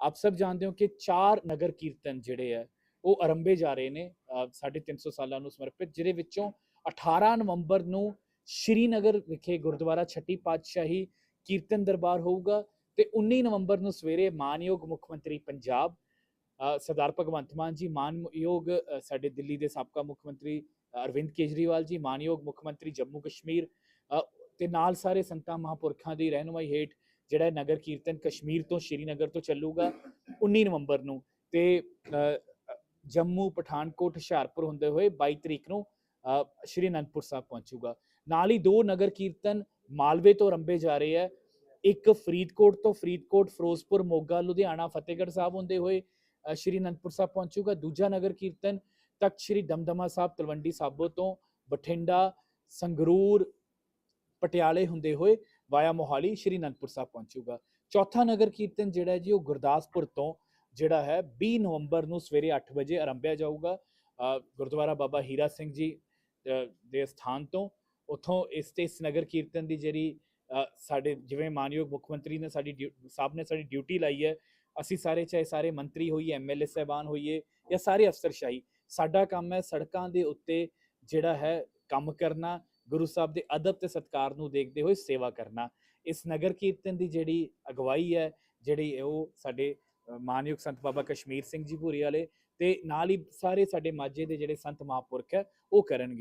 ਆਪ ਸਭ ਜਾਣਦੇ ਹੋ ਕਿ ਚਾਰ ਨਗਰ ਕੀਰਤਨ ਜਿਹੜੇ ਆ ਉਹ ਆਰੰਭੇ ਜਾ ਰਹੇ ਨੇ ਅ, ਸਾਢੇ 300 ਸਾਲਾਂ ਨੂੰ ਸਮਰਪਿਤ ਜਿਹਦੇ ਵਿੱਚੋਂ 18 ਨਵੰਬਰ ਨੂੰ ਸ਼੍ਰੀਨਗਰ ਵਿਖੇ ਗੁਰਦੁਆਰਾ ਛੱਟੀ ਪਾਤਸ਼ਾਹੀ ਕੀਰਤਨ ਦਰਬਾਰ ਹੋਊਗਾ ਤੇ 19 ਨਵੰਬਰ ਨੂੰ ਸਵੇਰੇ ਮਾਨਯੋਗ ਮੁੱਖ ਮੰਤਰੀ ਪੰਜਾਬ ਸਰਦਾਰ ਭਗਵੰਤ ਮਾਨ ਜੀ ਮਾਨਯੋਗ ਸਾਡੇ ਦਿੱਲੀ ਦੇ ਸਾਬਕਾ ਮੁੱਖ ਮੰਤਰੀ ਅਰਵਿੰਦ ਕੇਜਰੀਵਾਲ ਜੀ ਮਾਨਯੋਗ ਮੁੱਖ ਮੰਤਰੀ ਜੰਮੂ ਕਸ਼ਮੀਰ ਅ, ਤੇ ਨਾਲ ਸਾਰੇ ਸੰਤਾਂ ਮਹਾਂਪੁਰਖਾਂ ਦੀ ਰਹਿਨੁਮਾਈ ਹੇਠ ਜਿਹੜਾ ਨਗਰ ਕੀਰਤਨ ਕਸ਼ਮੀਰ ਤੋਂ ਸ਼੍ਰੀਨਗਰ ਤੋਂ ਚੱਲੂਗਾ 19 ਨਵੰਬਰ ਨੂੰ। ਤੇ ਅ, ਜੰਮੂ ਪਠਾਨਕੋਟ ਹੁਸ਼ਿਆਰਪੁਰ ਹੁੰਦੇ ਹੋਏ 22 ਤਰੀਕ ਨੂੰ ਸ਼੍ਰੀ ਅਨੰਦਪੁਰ ਸਾਹਿਬ ਪਹੁੰਚੂਗਾ। ਨਾਲ ਹੀ ਦੋ ਨਗਰ ਕੀਰਤਨ ਮਾਲਵੇ ਤੋਂ ਰੰਭੇ ਜਾ ਰਹੇ ਹੈ ਇੱਕ ਫਰੀਦਕੋਟ ਤੋਂ ਫਰੀਦਕੋਟ ਫਿਰੋਜ਼ਪੁਰ ਮੋਗਾ ਲੁਧਿਆਣਾ ਫਤਿਹਗੜ੍ਹ ਸਾਹਿਬ ਹੁੰਦੇ ਹੋਏ ਅ, ਸ਼੍ਰੀ ਅਨੰਦਪੁਰ ਸਾਹਿਬ ਪਹੁੰਚੂਗਾ। ਦੂਜਾ ਨਗਰ ਕੀਰਤਨ ਤਖਤ ਸ਼੍ਰੀ ਦਮਦਮਾ ਸਾਹਿਬ ਤਲਵੰਡੀ ਸਾਬੋ ਤੋਂ ਬਠਿੰਡਾ ਸੰਗਰੂਰ ਪਟਿਆਲੇ ਹੁੰਦੇ ਹੋਏ ਵਾਇਆ ਮੋਹਾਲੀ, ਸ਼੍ਰੀ ਅਨੰਦਪੁਰ ਸਾਹਿਬ ਪਹੁੰਚੂਗਾ। ਚੌਥਾ ਨਗਰ ਕੀਰਤਨ ਜਿਹੜਾ ਜੀ, ਉਹ ਗੁਰਦਾਸਪੁਰ ਤੋਂ ਜਿਹੜਾ ਹੈ 20 ਨਵੰਬਰ ਨੂੰ ਸਵੇਰੇ 8 ਵਜੇ ਆਰੰਭਿਆ ਜਾਊਗਾ। ਗੁਰਦੁਆਰਾ ਬਾਬਾ ਹੀਰਾ ਸਿੰਘ ਜੀ ਦੇ ਸਥਾਨ ਤੋਂ। ਉਥੋਂ ਇਸ ਤੇ ਇਸ ਨਗਰ ਕੀਰਤਨ ਦੀ ਜਿਹੜੀ ਸਾਡੇ ਜਿਵੇਂ ਮਾਨਯੋਗ ਮੁੱਖ ਮੰਤਰੀ ਨੇ ਸਾਡੀ ਡਿਊ- ਸਾਹਿਬ ਨੇ ਸਾਡੀ ਡਿਊਟੀ ਲਾਈ ਹੈ, ਅਸੀਂ ਸਾਰੇ ਚਾਹੇ ਸਾਰੇ ਮੰਤਰੀ ਹੋਈਏ ਐਮਐਲਏ ਸਹਿਬਾਨ ਹੋਈਏ ਜਾਂ ਸਾਰੇ ਅਫਸਰਸ਼ਾਹੀ ਸਾਡਾ ਕੰਮ ਹੈ ਸੜਕਾਂ ਦੇ ਉੱਤੇ ਜਿਹੜਾ ਹੈ ਕੰਮ ਕਰਨਾ ਗੁਰੂ ਸਾਹਿਬ ਦੇ ਅਦਬ ਤੇ ਸਤਕਾਰ ਨੂੰ ਦੇਖਦੇ ਹੋਏ ਸੇਵਾ ਕਰਨਾ। ਇਸ ਨਗਰ ਕੀਰਤਨ ਦੀ ਜਿਹੜੀ ਅਗਵਾਈ ਹੈ, ਜਿਹੜੀ ਉਹ ਸਾਡੇ ਮਾਨਯੋਗ ਸੰਤ ਬਾਬਾ ਕਸ਼ਮੀਰ ਸਿੰਘ ਜੀ ਭੂਰੀ ਵਾਲੇ ਤੇ ਨਾਲ ਹੀ ਸਾਰੇ ਸਾਡੇ ਮਾਝੇ ਦੇ ਜਿਹੜੇ ਸੰਤ ਮਹਾਂਪੁਰਖ ਹੈ, ਉਹ ਕਰਨਗੇ।